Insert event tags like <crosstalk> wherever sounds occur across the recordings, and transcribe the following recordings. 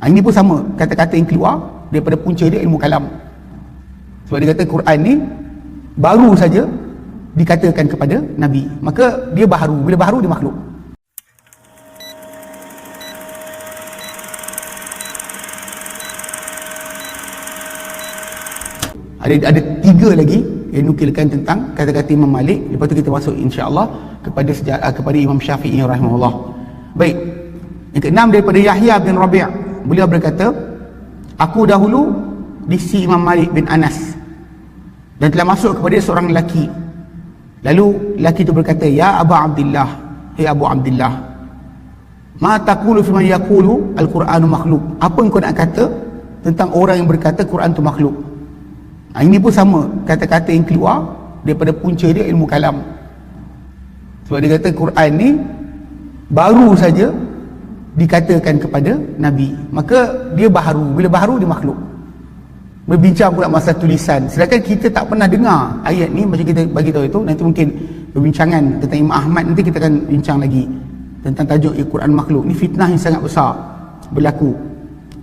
ha, ini pun sama. Kata-kata yang keluar daripada punca dia ilmu kalam. Sebab dia kata Quran ni baru saja dikatakan kepada Nabi. Maka dia baharu. Bila baharu dia makhluk. Ada ada tiga lagi yang nukilkan tentang kata-kata Imam Malik. Lepas tu kita masuk insya-Allah kepada kepada Imam Syafi'i rahimahullah. Baik. Yang keenam daripada Yahya bin Rabi' beliau berkata aku dahulu di si Imam Malik bin Anas dan telah masuk kepada seorang lelaki. Lalu lelaki itu berkata ya Abu Abdullah hey Abu Abdullah ma taqulu fi man yaqulu al-Qur'anu makhluk? Apa yang kau nak kata tentang orang yang berkata Quran tu makhluk? Ha, ini pun sama kata-kata yang keluar daripada punca dia ilmu kalam. Sebab dia kata Quran ni baru saja dikatakan kepada Nabi. Maka dia baharu. Bila baharu dia makhluk. Berbincang pula masa tulisan. Sedangkan kita tak pernah dengar ayat ni macam kita bagi tahu itu. Nanti mungkin perbincangan tentang Imam Ahmad nanti kita akan bincang lagi. Tentang tajuk Al-Quran makhluk. Ini fitnah yang sangat besar berlaku.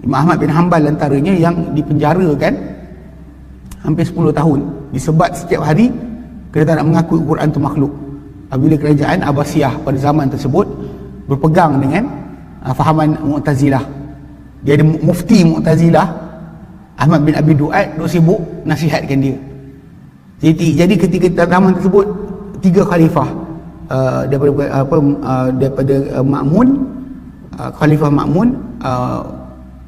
Imam Ahmad bin Hanbal antaranya yang dipenjarakan hampir 10 tahun disebat setiap hari kerana tak nak mengaku Quran itu makhluk apabila kerajaan Abbasiyah pada zaman tersebut berpegang dengan uh, fahaman Mu'tazilah? Dia ada mufti Mu'tazilah. Ahmad bin Abi Du'ad duk sibuk nasihatkan dia. Jadi, jadi ketika zaman tersebut tiga khalifah uh, daripada apa uh, daripada uh, Ma'mun uh, khalifah Ma'mun uh,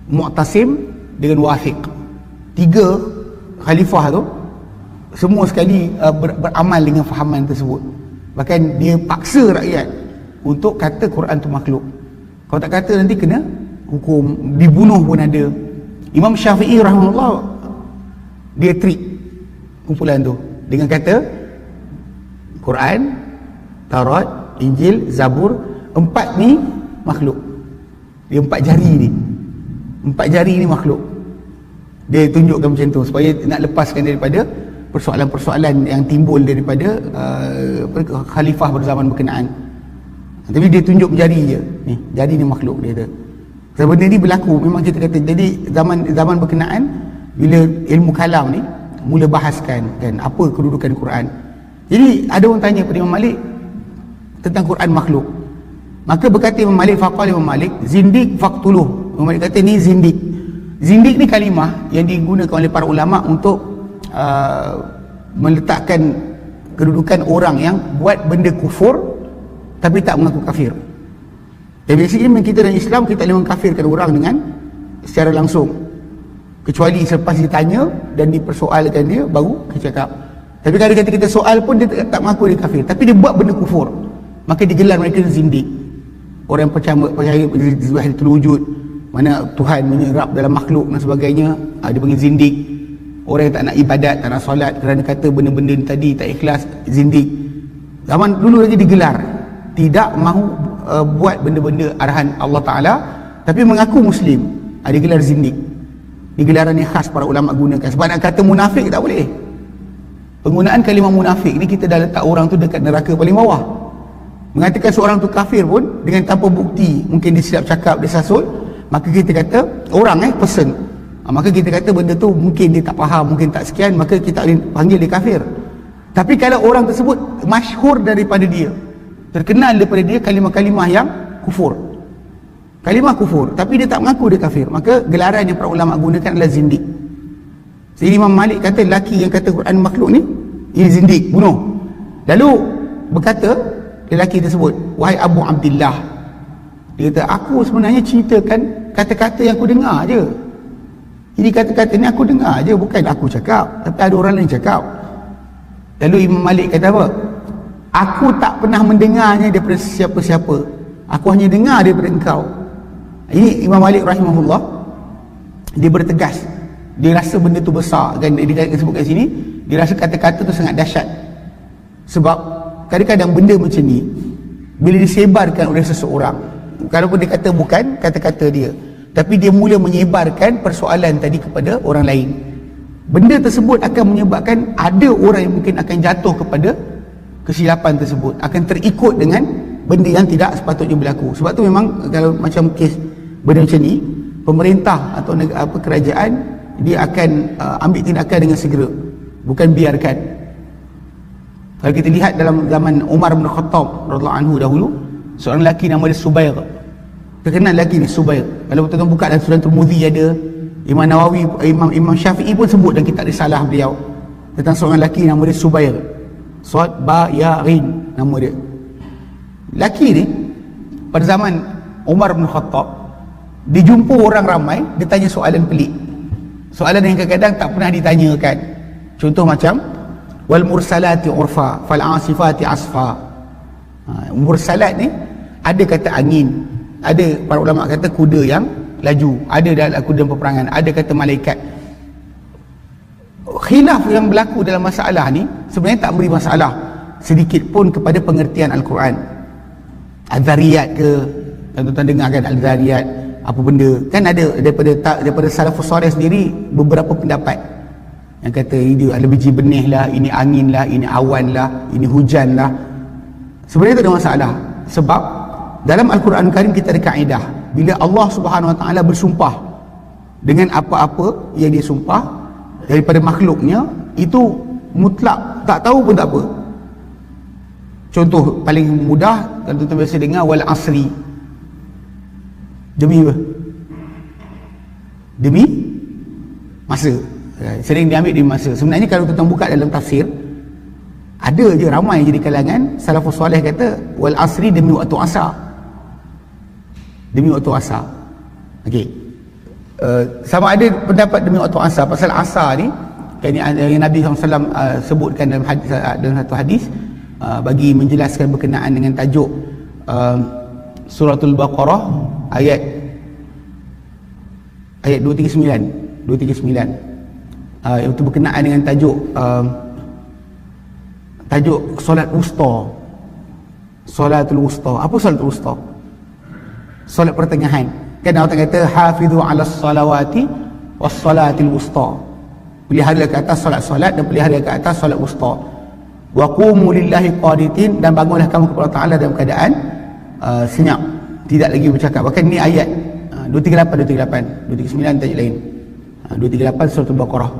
Mu'tasim dengan Wafiq. Tiga khalifah tu semua sekali uh, ber, beramal dengan fahaman tersebut. Bahkan dia paksa rakyat untuk kata Quran tu makhluk kalau tak kata nanti kena hukum dibunuh pun ada. Imam Syafi'i rahimahullah dia treat kumpulan tu. Dengan kata Quran Taurat Injil Zabur empat ni makhluk. Dia empat jari ni. Empat jari ni makhluk. Dia tunjukkan macam tu supaya nak lepaskan daripada persoalan-persoalan yang timbul daripada uh, khalifah berzaman berkenaan tapi dia tunjuk jari je. Ni jari ni makhluk dia tu sebab benda ni berlaku. Memang kita kata jadi zaman zaman berkenaan bila ilmu kalam ni mula bahaskan kan apa kedudukan Quran. Jadi ada orang tanya pada Imam Malik tentang Quran makhluk. Maka berkata Imam Malik faqala Imam Malik zindik faqtuluh. Imam Malik kata ni zindik. Zindik ni kalimah yang digunakan oleh para ulama untuk uh, meletakkan kedudukan orang yang buat benda kufur tapi tak mengaku kafir. Dan biasanya kita dalam Islam kita boleh mengkafirkan orang dengan secara langsung. Kecuali selepas ditanya dan dipersoalkan dia baru kita cakap. Tapi kadang-kadang kita soal pun dia tak, mengaku dia kafir. Tapi dia buat benda kufur. Maka digelar mereka zindik. Orang yang percaya, percaya, percaya terwujud mana Tuhan menyerap dalam makhluk dan sebagainya uh, dia panggil zindik orang yang tak nak ibadat tak nak solat kerana kata benda-benda tadi tak ikhlas zindik zaman dulu lagi digelar tidak mahu uh, buat benda-benda arahan Allah Ta'ala tapi mengaku muslim. Uh, digelar zindik digelaran yang khas para ulama gunakan. Sebab nak kata munafik tak boleh. Penggunaan kalimah munafik ni kita dah letak orang tu dekat neraka paling bawah. Mengatakan seorang tu kafir pun dengan tanpa bukti mungkin dia silap cakap dia sasut maka kita kata orang eh person. Ha, maka kita kata benda tu mungkin dia tak faham mungkin tak sekian maka kita panggil dia kafir. Tapi kalau orang tersebut masyhur daripada dia terkenal daripada dia kalimah-kalimah yang kufur. Kalimah kufur tapi dia tak mengaku dia kafir. Maka gelaran yang para ulama gunakan adalah zindik jadi Imam Malik kata lelaki yang kata Quran makhluk ni ini zindik bunuh. Lalu berkata lelaki tersebut wahai Abu Abdullah dia kata aku sebenarnya ceritakan kata-kata yang aku dengar je. Jadi kata-kata ni aku dengar je bukan aku cakap tapi ada orang lain cakap. Lalu Imam Malik kata apa aku tak pernah mendengarnya daripada siapa-siapa. Aku hanya dengar daripada engkau. Ini Imam Malik rahimahullah dia bertegas. Dia rasa benda tu besar. Kan dia disebut kat sini dia rasa kata-kata tu sangat dahsyat. Sebab kadang-kadang benda macam ni bila disebarkan oleh seseorang kalaupun dia kata bukan kata-kata dia tapi dia mula menyebarkan persoalan tadi kepada orang lain. Benda tersebut akan menyebabkan ada orang yang mungkin akan jatuh kepada kesilapan tersebut akan terikut dengan benda yang tidak sepatutnya berlaku. Sebab tu memang kalau macam kes benda macam ni pemerintah atau negara, apa kerajaan dia akan uh, ambil tindakan dengan segera. Bukan biarkan. Kalau kita lihat dalam zaman Umar bin Khattab radhiyallahu anhu dahulu seorang lelaki nama dia Subair. Terkenal lelaki ni Subair. Kalau betul-betul buka dalam surah Tirmidzi ada Imam Nawawi Imam Imam Syafi'i pun sebut dan kitab risalah beliau tentang seorang lelaki nama dia Subair Suad Bayarin nama dia. Lelaki ni pada zaman Umar bin Khattab dijumpa orang ramai dia tanya soalan pelik. Soalan yang kadang-kadang tak pernah ditanyakan. Contoh macam wal mursalati urfa fal asifati asfa. Ha, mursalat ni ada kata angin ada para ulama kata kuda yang laju ada dalam kuda peperangan ada kata malaikat. Khilaf yang berlaku dalam masalah ni sebenarnya tak beri masalah. Sedikit pun kepada pengertian Al-Quran. Al-Zariyat ke? Tuan-tuan dengar kan Al-Zariyat apa benda? Kan ada daripada daripada salafus soleh sendiri beberapa pendapat. Yang kata ini ada biji benih lah ini angin lah ini awan lah ini hujan lah. Sebenarnya tak ada masalah. Sebab dalam Al-Quran Karim kita ada kaedah. Bila Allah subhanahu wa ta'ala bersumpah dengan apa-apa yang dia sumpah daripada makhluknya itu mutlak tak tahu pun tak apa. Contoh paling mudah kalau tuan-tuan biasa dengar wal asri. Demi apa? demi masa. Ya, sering diambil di masa. Sebenarnya kalau kita buka dalam tafsir ada je ramai je di kalangan salafus soleh kata wal asri demi waktu asar. Demi waktu asar. Okey. Uh, sama ada pendapat demi waktu asar. Pasal asar ni yang Nabi SAW uh, sebutkan dalam hadis uh, dalam satu hadis uh, bagi menjelaskan berkenaan dengan tajuk suratul baqarah ayat ayat 239 239 uh, itu berkenaan dengan tajuk tajuk solat wusta. Solatul wusta. Apa solat wusta? Solat pertengahan. Kan Allah kata hafizu ala salawati was salatil wusta pelihara ke atas solat-solat dan pelihara ke atas solat wusta. Wa qumu lillahi qanitin dan bangunlah kamu kepada Allah Taala dalam keadaan uh, senyap. Tidak lagi bercakap. Bahkan ni ayat uh, 238 238 239 tajuk lain uh, 238 surah al-baqarah.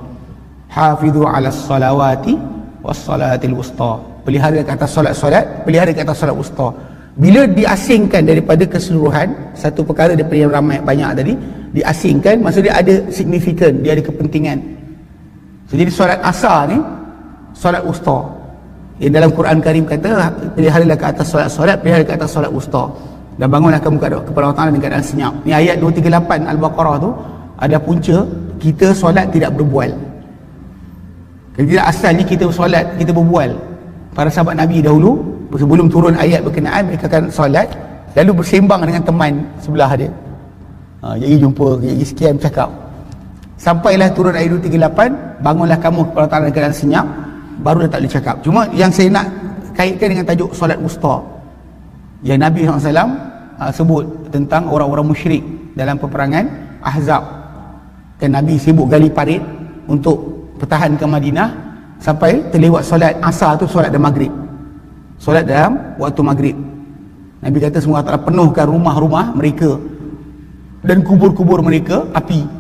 Hafidhu ala salawati was salatil wusta. Pelihara ke atas solat-solat pelihara ke atas solat wusta. Bila diasingkan daripada keseluruhan satu perkara daripada yang ramai banyak tadi diasingkan maksudnya ada signifikan dia ada kepentingan jadi solat asar ni solat wusta yang dalam Quran Karim kata pelihara ke atas solat-solat pelihara ke atas solat wusta dan bangunlah kamu kepada Allah Ta'ala dengan keadaan senyap ni ayat 238 Al-Baqarah tu ada punca kita solat tidak berbual jadi tidak asalnya kita solat, kita berbual. Para sahabat Nabi dahulu, sebelum turun ayat berkenaan, mereka akan solat, lalu bersembang dengan teman sebelah dia. Ha, jadi jumpa, jadi sekian cakap. Sampailah turun ayat 238, bangunlah kamu kepada tangan keadaan senyap, baru dah tak boleh cakap. Cuma yang saya nak kaitkan dengan tajuk solat wusta. Yang Nabi SAW uh, sebut tentang orang-orang musyrik dalam peperangan Ahzab. Dan Nabi sibuk gali parit untuk pertahan ke Madinah sampai terlewat solat asar tu solat dan maghrib solat dalam waktu maghrib Nabi kata semua tak penuhkan rumah-rumah mereka dan kubur-kubur mereka api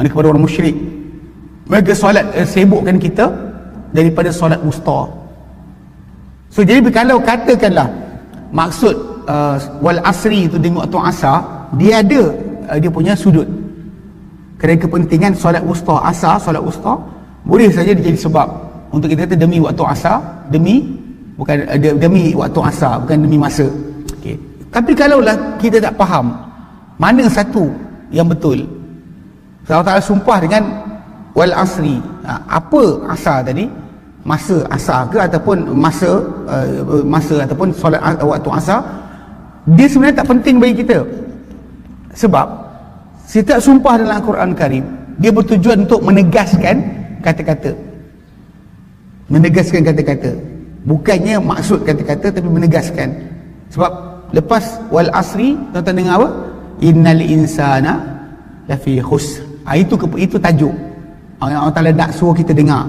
mana kepada orang musyrik. Mereka solat eh, sibukkan kita daripada solat musta so jadi kalau katakanlah maksud uh, wal asri itu di waktu asar dia ada uh, dia punya sudut. Kerana kepentingan solat wusta asar solat wusta boleh saja jadi sebab. Untuk kita kata demi waktu asar demi bukan eh, demi waktu asar bukan demi masa. Okey. Tapi kalaulah kita tak faham mana satu yang betul Allah Taala sumpah dengan wal asri. Ha, apa asar tadi? Masa asar ke ataupun masa uh, masa ataupun solat uh, waktu asar? Dia sebenarnya tak penting bagi kita. Sebab setiap sumpah dalam Al-Quran Karim dia bertujuan untuk menegaskan kata-kata. Menegaskan kata-kata. Bukannya maksud kata-kata tapi menegaskan. Sebab lepas wal asri tuan-tuan dengar apa? Innal insana lafi khusr ha, itu itu tajuk. Allah Taala nak suruh kita dengar.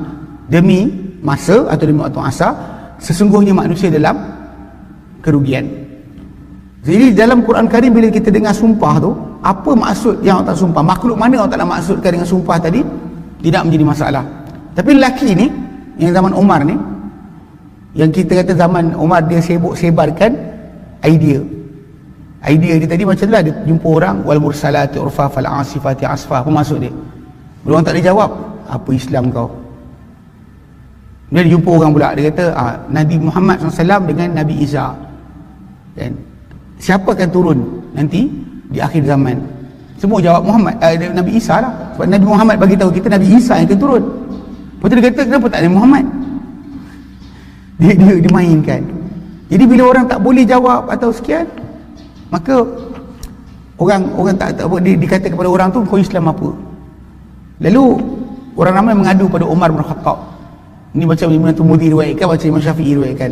Demi masa atau demi waktu asar sesungguhnya manusia dalam kerugian. Jadi dalam Quran Karim bila kita dengar sumpah tu apa maksud yang Allah tak sumpah? Makhluk mana Allah tak nak maksudkan dengan sumpah tadi? Tidak menjadi masalah. Tapi lelaki ni yang zaman Umar ni yang kita kata zaman Umar dia sibuk sebarkan idea idea dia tadi macam lah dia jumpa orang wal mursalati urfa fal asifati asfa apa maksud dia? Bila orang tak boleh jawab apa Islam kau? Dia jumpa orang pula dia kata ah, Nabi Muhammad SAW dengan Nabi Isa kan? Siapa akan turun nanti di akhir zaman? Semua jawab Muhammad eh, Nabi Isa lah. Sebab Nabi Muhammad bagi tahu kita Nabi Isa yang akan turun. Lepas tu dia kata kenapa tak ada Muhammad? Dia, dia dimainkan jadi bila orang tak boleh jawab atau sekian maka orang orang tak, tak dia dikata kepada orang tu kau Islam apa? Lalu orang ramai mengadu pada Umar bin Khattab. Ini macam Imam Tumudi riwayatkan macam Imam Syafi'i riwayatkan.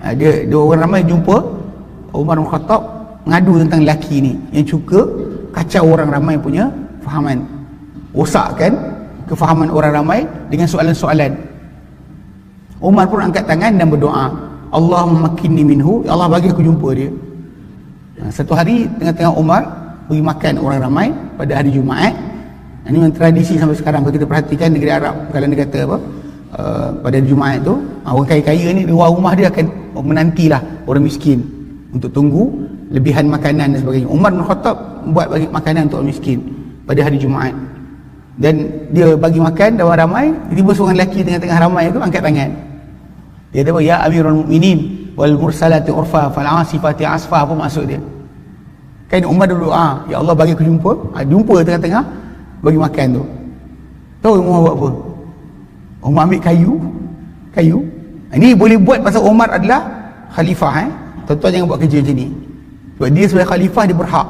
Ha, dia, dia orang ramai jumpa Umar bin Khattab mengadu tentang lelaki ni yang suka kacau orang ramai punya fahaman. Rosakkan kefahaman orang ramai dengan soalan-soalan. Umar pun angkat tangan dan berdoa Allah makinni minhu. Ya Allah bagi aku jumpa dia satu hari tengah-tengah Umar pergi makan orang ramai pada hari Jumaat. Ini memang tradisi sampai sekarang. Kalau kita perhatikan negeri Arab kalau dia kata apa uh, pada Jumaat tu ha, orang kaya-kaya ni luar rumah dia akan menantilah orang miskin untuk tunggu lebihan makanan dan sebagainya. Umar bin Khattab buat bagi makanan untuk orang miskin pada hari Jumaat. Dan dia bagi makan orang ramai tiba seorang lelaki tengah-tengah ramai itu angkat tangan. Dia kata ya amirul mukminin wal mursalati urfa fal asifati asfa apa maksud dia? Kan Umar dulu ah ya Allah bagi aku jumpa. Ah, jumpa tengah-tengah bagi makan tu. Tahu Umar buat apa? Umar ambil kayu kayu. Ini boleh buat pasal Umar adalah khalifah eh. Tuan-tuan jangan buat kerja macam ni. Sebab dia sebagai khalifah dia berhak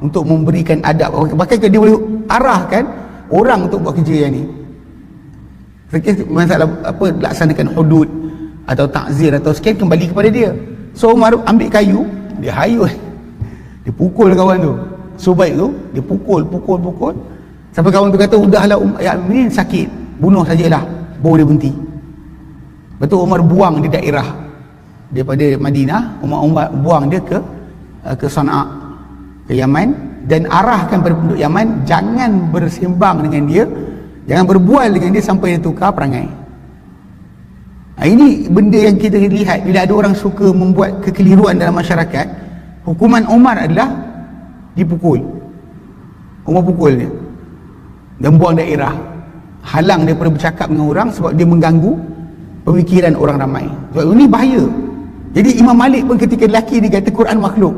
untuk memberikan adab. Bahkan dia boleh arahkan orang untuk buat kerja yang ni. Masalah apa laksanakan hudud atau takzir atau sekian kembali kepada dia. So Umar ambil kayu dia hayus <laughs> dia pukul kawan tu. So baik tu dia pukul pukul pukul. Sampai kawan tu kata udahlah um, ya ini sakit. Bunuh sajalah. Baru dia berhenti. Betul Umar buang di daerah daripada Madinah. Umar, Umar buang dia ke uh, ke Sana'a ke Yaman. Dan arahkan pada penduduk Yaman jangan bersembang dengan dia. Jangan berbual dengan dia sampai dia tukar perangai Ha, ini benda yang kita lihat bila ada orang suka membuat kekeliruan dalam masyarakat hukuman Umar adalah dipukul. Umar pukul dia. Dan buang daerah. Halang daripada bercakap dengan orang sebab dia mengganggu pemikiran orang ramai. Sebab ini bahaya. Jadi Imam Malik pun ketika lelaki dia kata Quran makhluk.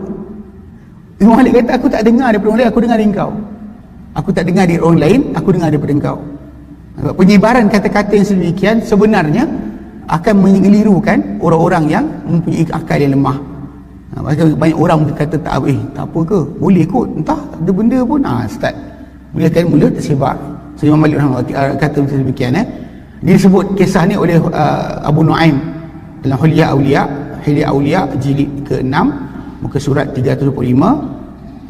Imam Malik kata aku tak dengar daripada orang lain aku dengar dari kau aku tak dengar dari orang lain aku dengar daripada kau penyebaran kata-kata yang sedemikian sebenarnya akan mengelirukan orang-orang yang mempunyai akal yang lemah ha, banyak orang mungkin kata tak eh tak apa ke boleh kot entah ada benda pun ha, start mula kan mula tersebar so Imam Malik kata macam demikian eh dia sebut kisah ni oleh uh, Abu Nuaim dalam Huliya Aulia Huliya Aulia jilid ke-6 muka surat 325 uh,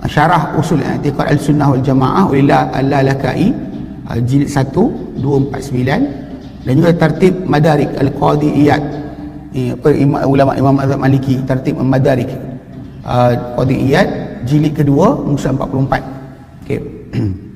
syarah usul al-sunnah wal jamaah oleh Al-Lalakai uh, jilid 1 249 dan juga tertib madarik al-qadi iyad. Apa imam, ulama imam azhar maliki tertib madarik. Uh, qadi iyad jilid kedua musa 44 okey <clears throat>